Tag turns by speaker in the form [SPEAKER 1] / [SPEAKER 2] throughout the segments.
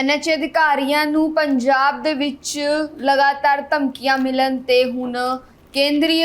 [SPEAKER 1] NHA ਅਧਿਕਾਰੀਆਂ ਨੂੰ ਪੰਜਾਬ ਦੇ ਵਿੱਚ ਲਗਾਤਾਰ ਧਮਕੀਆਂ ਮਿਲਣ ਤੇ ਹੁਣ ਕੇਂਦਰੀ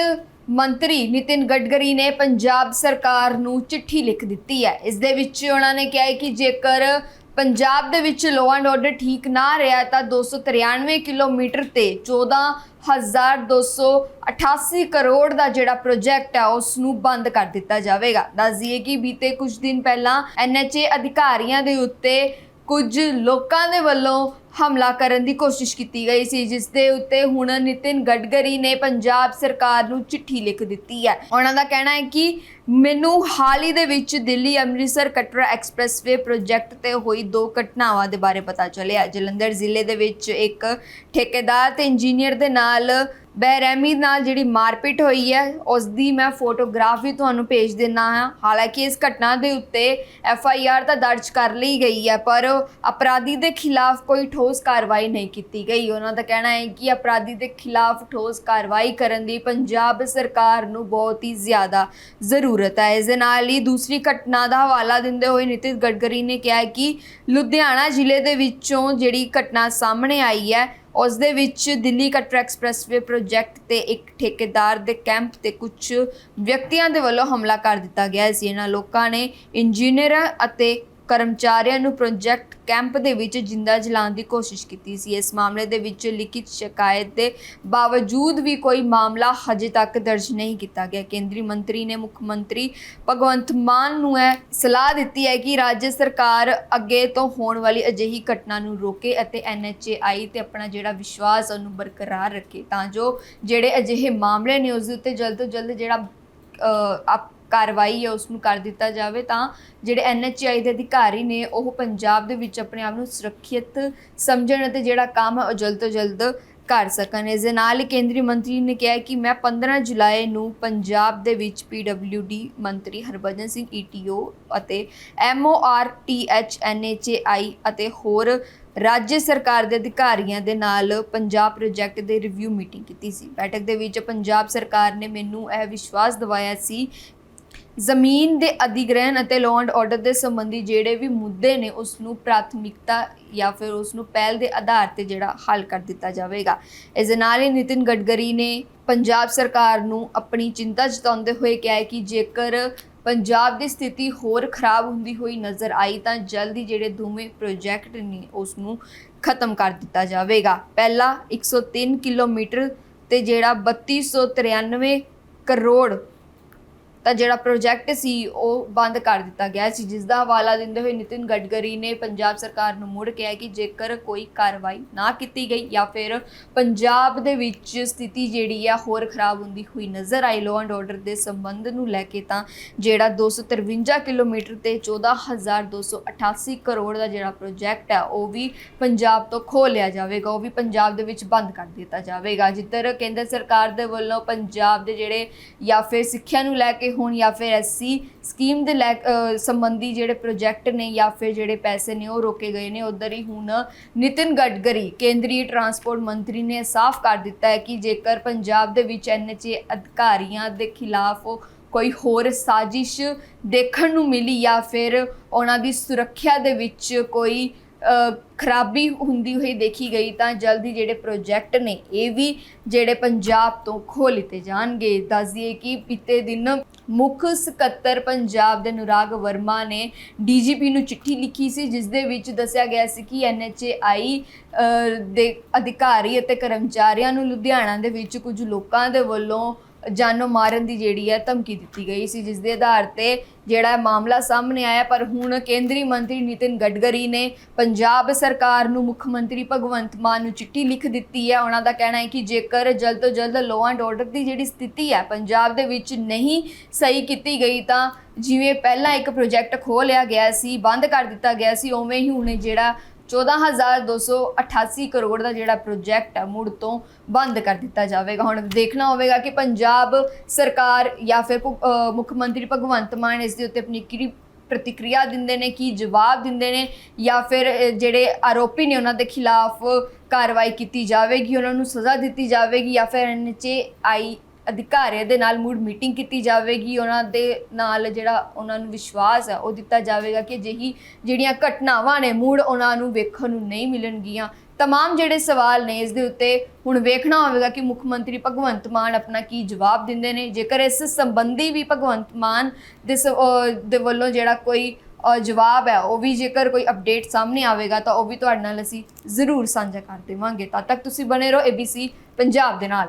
[SPEAKER 1] ਮੰਤਰੀ ਨਿਤਿਨ ਗਡਕਰੀ ਨੇ ਪੰਜਾਬ ਸਰਕਾਰ ਨੂੰ ਚਿੱਠੀ ਲਿਖ ਦਿੱਤੀ ਹੈ। ਇਸ ਦੇ ਵਿੱਚ ਉਹਨਾਂ ਨੇ ਕਿਹਾ ਹੈ ਕਿ ਜੇਕਰ ਪੰਜਾਬ ਦੇ ਵਿੱਚ ਲੋ ਐਂਡ ਆਰਡਰ ਠੀਕ ਨਾ ਰਿਹਾ ਤਾਂ 293 ਕਿਲੋਮੀਟਰ ਤੇ 14288 ਕਰੋੜ ਦਾ ਜਿਹੜਾ ਪ੍ਰੋਜੈਕਟ ਹੈ ਉਸ ਨੂੰ ਬੰਦ ਕਰ ਦਿੱਤਾ ਜਾਵੇਗਾ। ਦੱਸ ਦਈਏ ਕਿ ਬੀਤੇ ਕੁਝ ਦਿਨ ਪਹਿਲਾਂ ਐਨਐਚਏ ਅਧਿਕਾਰੀਆਂ ਦੇ ਉੱਤੇ ਕੁਝ ਲੋਕਾਂ ਦੇ ਵੱਲੋਂ ਹਮਲਾ ਕਰਨ ਦੀ ਕੋਸ਼ਿਸ਼ ਕੀਤੀ ਗਈ ਸੀ, ਜਿਸ ਦੇ ਉੱਤੇ ਹੁਣ ਨਿਤਿਨ ਗਡਕਰੀ ਨੇ ਪੰਜਾਬ ਸਰਕਾਰ ਨੂੰ ਚਿੱਠੀ ਲਿਖ ਦਿੱਤੀ ਹੈ। ਉਹਨਾਂ ਦਾ ਕਹਿਣਾ ਹੈ ਕਿ ਮੈਨੂੰ ਹਾਲ ਹੀ ਦੇ ਵਿੱਚ ਦਿੱਲੀ ਅੰਮ੍ਰਿਤਸਰ ਕਟਰਾ ਐਕਸਪ੍ਰੈਸਵੇ ਪ੍ਰੋਜੈਕਟ ਤੇ ਹੋਈ ਦੋ ਘਟਨਾਵਾਂ ਦੇ ਬਾਰੇ ਪਤਾ ਚੱਲਿਆ। ਜਲੰਧਰ ਜ਼ਿਲ੍ਹੇ ਦੇ ਵਿੱਚ ਇੱਕ ਠੇਕੇਦਾਰ ਤੇ ਇੰਜੀਨੀਅਰ ਦੇ ਨਾਲ ਬੇਰਹਿਮੀ ਨਾਲ ਜਿਹੜੀ ਮਾਰਪੀਟ ਹੋਈ ਹੈ ਉਸ ਦੀ ਮੈਂ ਫੋਟੋਗ੍ਰਾਫ ਵੀ ਤੁਹਾਨੂੰ ਭੇਜ ਦਿੰਨਾ ਹਾਂ। ਹਾਲਾਂਕਿ ਇਸ ਘਟਨਾ ਦੇ ਉੱਤੇ ਐਫ ਆਈ ਆਰ ਤਾਂ ਦਰਜ ਕਰ ਲਈ ਗਈ ਹੈ, ਪਰ ਅਪਰਾਧੀ ਦੇ ਖਿਲਾਫ ਕੋਈ ਠੋਸ ਕਾਰਵਾਈ ਨਹੀਂ ਕੀਤੀ ਗਈ। ਉਹਨਾਂ ਦਾ ਕਹਿਣਾ ਹੈ ਕਿ ਅਪਰਾਧੀ ਦੇ ਖਿਲਾਫ ਠੋਸ ਕਾਰਵਾਈ ਕਰਨ ਦੀ ਪੰਜਾਬ ਸਰਕਾਰ ਨੂੰ ਬਹੁਤ ਹੀ ਜ਼ਿਆਦਾ ਜ਼ਰੂਰਤ ਹੈ। ਇਸ ਦੇ ਨਾਲ ਹੀ ਦੂਸਰੀ ਘਟਨਾ ਦਾ ਹਵਾਲਾ ਦਿੰਦੇ ਹੋਏ ਨਿਤਿਨ ਗਡਕਰੀ ਨੇ ਕਿਹਾ ਕਿ ਲੁਧਿਆਣਾ ਜ਼ਿਲ੍ਹੇ ਦੇ ਵਿੱਚੋਂ ਜਿਹੜੀ ਘਟਨਾ ਸਾਹਮਣੇ ਆਈ ਹੈ ਉਸ ਦੇ ਵਿੱਚ ਦਿੱਲੀ ਕਟਰਾ ਐਕਸਪ੍ਰੈਸਵੇ ਪ੍ਰੋਜੈਕਟ ਤੇ ਇੱਕ ਠੇਕੇਦਾਰ ਦੇ ਕੈਂਪ ਤੇ ਕੁਝ ਵਿਅਕਤੀਆਂ ਦੇ ਵੱਲੋਂ ਹਮਲਾ ਕਰ ਦਿੱਤਾ ਗਿਆ ਸੀ ਇਹਨਾਂ ਲੋਕਾਂ ਨੇ ਇੰਜੀਨੀਅਰਾਂ ਅਤੇ ਕਰਮਚਾਰੀਆਂ ਨੂੰ ਪ੍ਰੋਜੈਕਟ ਕੈਂਪ ਦੇ ਵਿੱਚ ਜਿੰਦਾ ਜਲਾਉਣ ਦੀ ਕੋਸ਼ਿਸ਼ ਕੀਤੀ ਸੀ। ਇਸ ਮਾਮਲੇ ਦੇ ਵਿੱਚ ਲਿਖਿਤ ਸ਼ਿਕਾਇਤ ਦੇ ਬਾਵਜੂਦ ਵੀ ਕੋਈ ਮਾਮਲਾ ਹਜੇ ਤੱਕ ਦਰਜ ਨਹੀਂ ਕੀਤਾ ਗਿਆ। ਕੇਂਦਰੀ ਮੰਤਰੀ ਨੇ ਮੁੱਖ ਮੰਤਰੀ ਭਗਵੰਤ ਮਾਨ ਨੂੰ ਇਹ ਸਲਾਹ ਦਿੱਤੀ ਹੈ ਕਿ ਰਾਜ ਸਰਕਾਰ ਅੱਗੇ ਤੋਂ ਹੋਣ ਵਾਲੀ ਅਜਿਹੀ ਘਟਨਾ ਨੂੰ ਰੋਕੇ ਅਤੇ ਐਨਐਚਏਆਈ ਤੇ ਆਪਣਾ ਜਿਹੜਾ ਵਿਸ਼ਵਾਸ ਉਹਨੂੰ ਬਰਕਰਾਰ ਰੱਖੇ ਤਾਂ ਜੋ ਜਿਹੜੇ ਅਜਿਹੇ ਮਾਮਲੇ ਨੇ, ਉਸ ਉੱਤੇ ਜਲਦ ਤੋਂ ਜਲਦ ਜਿਹੜਾ ਆਪ ਕਾਰਵਾਈ ਹੈ ਉਸ ਨੂੰ ਕਰ ਦਿੱਤਾ ਜਾਵੇ, ਤਾਂ ਜਿਹੜੇ ਐਨਐਚਆਈ ਦੇ ਅਧਿਕਾਰੀ ਨੇ, ਉਹ ਪੰਜਾਬ ਦੇ ਵਿੱਚ ਆਪਣੇ ਆਪ ਨੂੰ ਸੁਰੱਖਿਅਤ ਸਮਝਣ ਅਤੇ ਜਿਹੜਾ ਕੰਮ ਹੈ, ਉਹ ਜਲਦ ਤੋਂ ਜਲਦ ਕਰ ਸਕਣ। ਇਸ ਦੇ ਨਾਲ ਹੀ ਕੇਂਦਰੀ ਮੰਤਰੀ ਨੇ ਕਿਹਾ ਕਿ ਮੈਂ 15 ਜੁਲਾਈ ਨੂੰ ਪੰਜਾਬ ਦੇ ਵਿੱਚ ਪੀਡਬਲਯੂਡੀ ਮੰਤਰੀ ਹਰਭਜਨ ਸਿੰਘ ਈਟੀਓ ਅਤੇ ਐਮਓਆਰਟੀਐਚ ਐਨਐਚਏਆਈ ਅਤੇ ਹੋਰ ਰਾਜ ਸਰਕਾਰ ਦੇ ਅਧਿਕਾਰੀਆਂ ਦੇ ਨਾਲ ਪੰਜਾਬ ਪ੍ਰੋਜੈਕਟ ਦੇ ਰਿਵਿਊ ਮੀਟਿੰਗ ਕੀਤੀ ਸੀ। ਬੈਠਕ ਦੇ ਵਿੱਚ ਪੰਜਾਬ ਸਰਕਾਰ ਨੇ ਮੈਨੂੰ ਇਹ ਵਿਸ਼ਵਾਸ ਦਿਵਾਇਆ ਸੀ ਜ਼ਮੀਨ ਦੇ ਅਧਿਗ੍ਰਹਿਣ ਅਤੇ ਲਾਅ ਐਂਡ ਆਰਡਰ ਦੇ ਸੰਬੰਧੀ ਜਿਹੜੇ ਵੀ ਮੁੱਦੇ ਨੇ ਉਸ ਨੂੰ ਪ੍ਰਾਥਮਿਕਤਾ ਜਾਂ ਫਿਰ ਉਸ ਨੂੰ ਪਹਿਲ ਦੇ ਆਧਾਰ ਤੇ ਜਿਹੜਾ ਹੱਲ ਕਰ ਦਿੱਤਾ ਜਾਵੇਗਾ। ਇਸ ਦੇ ਨਾਲ ਹੀ ਨਿਤਿਨ ਗਡਕਰੀ ਨੇ ਪੰਜਾਬ ਸਰਕਾਰ ਨੂੰ ਆਪਣੀ ਚਿੰਤਾ ਜਤਾਉਂਦੇ ਹੋਏ ਕਿਹਾ ਹੈ ਕਿ ਜੇਕਰ ਪੰਜਾਬ ਦੀ ਸਥਿਤੀ ਹੋਰ ਖਰਾਬ ਹੁੰਦੀ ਹੋਈ ਨਜ਼ਰ ਆਈ ਤਾਂ ਜਲਦੀ ਜਿਹੜੇ ਦੋਵੇਂ ਪ੍ਰੋਜੈਕਟ ਨੇ ਉਸ ਨੂੰ ਖਤਮ ਕਰ ਦਿੱਤਾ ਜਾਵੇਗਾ। ਪਹਿਲਾ 103 ਕਿਲੋਮੀਟਰ ਤੇ ਜਿਹੜਾ 3293 ਕਰੋੜ ਤਾਂ ਜਿਹੜਾ ਪ੍ਰੋਜੈਕਟ ਸੀ, ਉਹ ਬੰਦ ਕਰ ਦਿੱਤਾ ਗਿਆ ਸੀ ਜਿਸ ਦਾ ਹਵਾਲਾ ਦਿੰਦੇ ਹੋਏ ਨਿਤਿਨ ਗਡਕਰੀ ਨੇ ਪੰਜਾਬ ਸਰਕਾਰ ਨੂੰ ਮੁੜ ਕਿਹਾ ਕਿ ਜੇਕਰ ਕੋਈ ਕਾਰਵਾਈ ਨਾ ਕੀਤੀ ਗਈ ਜਾਂ ਫਿਰ ਪੰਜਾਬ ਦੇ ਵਿੱਚ ਸਥਿਤੀ ਜਿਹੜੀ ਆ ਹੋਰ ਖਰਾਬ ਹੁੰਦੀ ਹੋਈ ਨਜ਼ਰ ਆਈ ਲੋ ਐਂਡ ਆਰਡਰ ਦੇ ਸੰਬੰਧ ਨੂੰ ਲੈ ਕੇ, ਤਾਂ ਜਿਹੜਾ 253 ਕਿਲੋਮੀਟਰ ਤੇ 14288 ਕਰੋੜ ਦਾ ਜਿਹੜਾ ਪ੍ਰੋਜੈਕਟ ਹੈ ਉਹ ਵੀ ਪੰਜਾਬ ਤੋਂ ਖੋਹ ਲਿਆ ਜਾਵੇਗਾ, ਉਹ ਵੀ ਪੰਜਾਬ ਦੇ ਵਿੱਚ ਬੰਦ ਕਰ ਦਿੱਤਾ ਜਾਵੇਗਾ। ਜਿੱਧਰ ਕੇਂਦਰ ਸਰਕਾਰ ਦੇ ਵੱਲੋਂ ਪੰਜਾਬ ਦੇ ਜਿਹੜੇ ਜਾਂ ਫਿਰ ਸਿੱਖਿਆ ਨੂੰ ਲੈ ਕੇ ਹੋਣ ਜਾਂ ਫਿਰ ਐਸਸੀ ਸਕੀਮ ਦੇ ਲੈ ਸੰਬੰਧੀ ਜਿਹੜੇ ਪ੍ਰੋਜੈਕਟ ਨੇ ਜਾਂ ਫਿਰ ਜਿਹੜੇ ਪੈਸੇ ਨੇ ਉਹ ਰੋਕੇ ਗਏ ਨੇ, ਉਧਰ ਹੀ ਹੁਣ ਨਿਤਿਨ ਗਡਕਰੀ, ਕੇਂਦਰੀ ਟਰਾਂਸਪੋਰਟ ਮੰਤਰੀ ਨੇ ਸਾਫ਼ ਕਰ ਦਿੱਤਾ ਹੈ ਕਿ ਜੇਕਰ ਪੰਜਾਬ ਦੇ ਵਿੱਚ ਐਨਐਚਏ ਅਧਿਕਾਰੀਆਂ ਦੇ ਖਿਲਾਫ ਕੋਈ ਹੋਰ ਸਾਜ਼ਿਸ਼ ਦੇਖਣ ਨੂੰ ਮਿਲੀ ਜਾਂ ਫਿਰ ਉਹਨਾਂ ਦੀ ਸੁਰੱਖਿਆ ਦੇ ਵਿੱਚ ਕੋਈ ਖਰਾਬੀ ਹੁੰਦੀ ਹੋਈ ਦੇਖੀ ਗਈ ਤਾਂ ਜਲਦੀ ਜਿਹੜੇ ਪ੍ਰੋਜੈਕਟ ਨੇ, ਇਹ ਵੀ ਜਿਹੜੇ ਪੰਜਾਬ ਤੋਂ ਖੋਹ ਲਿੱਤੇ ਜਾਣਗੇ। ਦੱਸਦੀਏ ਕਿ ਬੀਤੇ ਦਿਨ ਮੁੱਖ ਸਕੱਤਰ ਪੰਜਾਬ ਦੇ ਅਨੁਰਾਗ ਵਰਮਾ ਨੇ ਡੀਜੀਪੀ ਨੂੰ ਚਿੱਠੀ ਲਿਖੀ ਸੀ, ਜਿਸ ਦੇ ਵਿੱਚ ਦੱਸਿਆ ਗਿਆ ਸੀ ਕਿ ਐਨਐਚਏਆਈ ਦੇ ਅਧਿਕਾਰੀ ਅਤੇ ਕਰਮਚਾਰੀਆਂ ਨੂੰ ਲੁਧਿਆਣਾ ਦੇ ਵਿੱਚ ਕੁਝ ਲੋਕਾਂ ਦੇ ਵੱਲੋਂ ਜਾਨੋਂ ਮਾਰਨ ਦੀ ਜਿਹੜੀ ਹੈ ਧਮਕੀ ਦਿੱਤੀ ਗਈ ਸੀ, ਜਿਸ ਦੇ ਆਧਾਰ ਤੇ ਜਿਹੜਾ ਮਾਮਲਾ ਸਾਹਮਣੇ ਆਇਆ, ਪਰ ਹੁਣ ਕੇਂਦਰੀ ਮੰਤਰੀ ਨਿਤਿਨ ਗਡਕਰੀ ਨੇ ਪੰਜਾਬ ਸਰਕਾਰ ਨੂੰ ਮੁੱਖ ਮੰਤਰੀ ਭਗਵੰਤ ਮਾਨ ਨੂੰ ਚਿੱਠੀ ਲਿਖ ਦਿੱਤੀ ਹੈ। ਉਹਨਾਂ ਦਾ ਕਹਿਣਾ ਹੈ ਕਿ ਜੇਕਰ ਜਲਦ ਤੋਂ ਜਲਦ ਲੋਅ ਐਂਡ ਆਰਡਰ ਦੀ ਜਿਹੜੀ ਸਥਿਤੀ ਹੈ, ਪੰਜਾਬ ਦੇ ਵਿੱਚ ਨਹੀਂ ਸਹੀ ਕੀਤੀ ਗਈ, ਤਾਂ ਜਿਵੇਂ ਪਹਿਲਾਂ ਇੱਕ ਪ੍ਰੋਜੈਕਟ ਖੋਹ ਲਿਆ ਗਿਆ ਸੀ, ਬੰਦ ਕਰ ਦਿੱਤਾ ਗਿਆ ਸੀ, ਉਵੇਂ ਹੀ ਹੁਣ ਜਿਹੜਾ 14288 ਕਰੋੜ ਦਾ ਜਿਹੜਾ ਪ੍ਰੋਜੈਕਟ ਆ, ਮੁੜ ਤੋਂ ਬੰਦ ਕਰ ਦਿੱਤਾ ਜਾਵੇਗਾ। ਹੁਣ ਦੇਖਣਾ ਹੋਵੇਗਾ ਕਿ ਪੰਜਾਬ ਸਰਕਾਰ ਜਾਂ ਫਿਰ ਭੁ- ਮੁੱਖ ਮੰਤਰੀ ਭਗਵੰਤ ਮਾਨ ਇਸ ਦੇ ਉੱਤੇ ਆਪਣੀ ਕਿਹੜੀ ਪ੍ਰਤੀਕਿਰਿਆ ਦਿੰਦੇ ਨੇ, ਕੀ ਜਵਾਬ ਦਿੰਦੇ ਨੇ ਜਾਂ ਫਿਰ ਜਿਹੜੇ ਆਰੋਪੀ ਨੇ ਉਹਨਾਂ ਦੇ ਖਿਲਾਫ ਕਾਰਵਾਈ ਕੀਤੀ ਜਾਵੇਗੀ, ਉਹਨਾਂ ਨੂੰ ਸਜ਼ਾ ਦਿੱਤੀ ਜਾਵੇਗੀ ਜਾਂ ਫਿਰ ਐਨਐਚਏ ਆਈ ਅਧਿਕਾਰੀਆਂ ਦੇ ਨਾਲ ਮੁੜ ਮੀਟਿੰਗ ਕੀਤੀ ਜਾਵੇਗੀ, ਉਹਨਾਂ ਦੇ ਨਾਲ ਜਿਹੜਾ ਉਹਨਾਂ ਨੂੰ ਵਿਸ਼ਵਾਸ ਹੈ, ਉਹ ਦਿੱਤਾ ਜਾਵੇਗਾ ਕਿ ਜਿਹੀ ਜਿਹੜੀਆਂ ਘਟਨਾਵਾਂ ਨੇ ਮੁੜ ਉਹਨਾਂ ਨੂੰ ਵੇਖਣ ਨੂੰ ਨਹੀਂ ਮਿਲਣਗੀਆਂ। ਤਮਾਮ ਜਿਹੜੇ ਸਵਾਲ ਨੇ, ਇਸ ਦੇ ਉੱਤੇ ਹੁਣ ਵੇਖਣਾ ਹੋਵੇਗਾ ਕਿ ਮੁੱਖ ਮੰਤਰੀ ਭਗਵੰਤ ਮਾਨ ਆਪਣਾ ਕੀ ਜਵਾਬ ਦਿੰਦੇ ਨੇ। ਜੇਕਰ ਇਸ ਸੰਬੰਧੀ ਵੀ ਭਗਵੰਤ ਮਾਨ ਦੇ ਸ- ਦੇ ਵੱਲੋਂ ਜਿਹੜਾ ਕੋਈ ਜਵਾਬ ਹੈ, ਉਹ ਵੀ ਜੇਕਰ ਕੋਈ ਅਪਡੇਟ ਸਾਹਮਣੇ ਆਵੇਗਾ, ਤਾਂ ਉਹ ਵੀ ਤੁਹਾਡੇ ਨਾਲ ਅਸੀਂ ਜ਼ਰੂਰ ਸਾਂਝਾ ਕਰ ਦੇਵਾਂਗੇ। ਤਦ ਤੱਕ ਤੁਸੀਂ ਬਣੇ ਰਹੋ ABC ਪੰਜਾਬ ਦੇ ਨਾਲ।